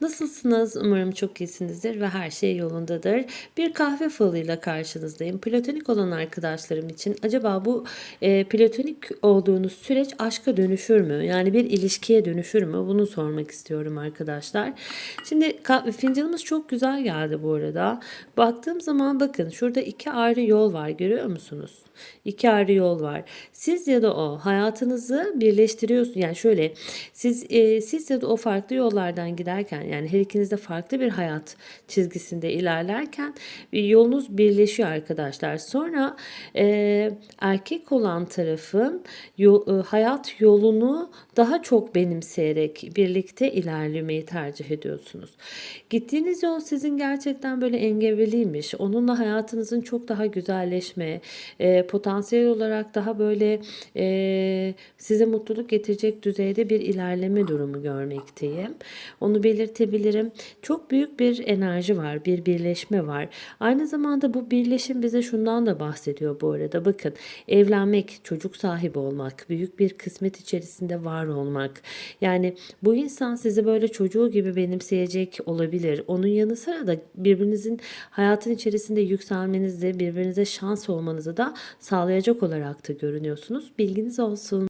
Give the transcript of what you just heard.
Nasılsınız? Umarım çok iyisinizdir ve her şey yolundadır. Bir kahve falıyla karşınızdayım. Platonik olan arkadaşlarım için acaba bu e, platonik olduğunuz süreç aşka dönüşür mü? Yani bir ilişkiye dönüşür mü? Bunu sormak istiyorum arkadaşlar. Şimdi ka- fincanımız çok güzel geldi bu arada. Baktığım zaman bakın şurada iki ayrı yol var görüyor musunuz? İki ayrı yol var. Siz ya da o hayatınızı birleştiriyorsunuz. Yani şöyle siz e, siz ya da o farklı yollardan giderken yani her ikiniz de farklı bir hayat çizgisinde ilerlerken yolunuz birleşiyor arkadaşlar. Sonra e, erkek olan tarafın yo- e, hayat yolunu daha çok benimseyerek birlikte ilerlemeyi tercih ediyorsunuz. Gittiğiniz yol sizin gerçekten böyle engebeliymiş. Onunla hayatınızın çok daha güzelleşme, e, potansiyel olarak daha böyle e, size mutluluk getirecek düzeyde bir ilerleme durumu görmekteyim. Onu belirtebilirim. Çok büyük bir enerji var, bir birleşme var. Aynı zamanda bu birleşim bize şundan da bahsediyor bu arada. Bakın evlenmek, çocuk sahibi olmak, büyük bir kısmet içerisinde var olmak. Yani bu insan sizi böyle çocuğu gibi benimseyecek olabilir. Onun yanı sıra da birbirinizin hayatın içerisinde yükselmenizi, birbirinize şans olmanızı da sağlayacak olarak da görünüyorsunuz. Bilginiz olsun.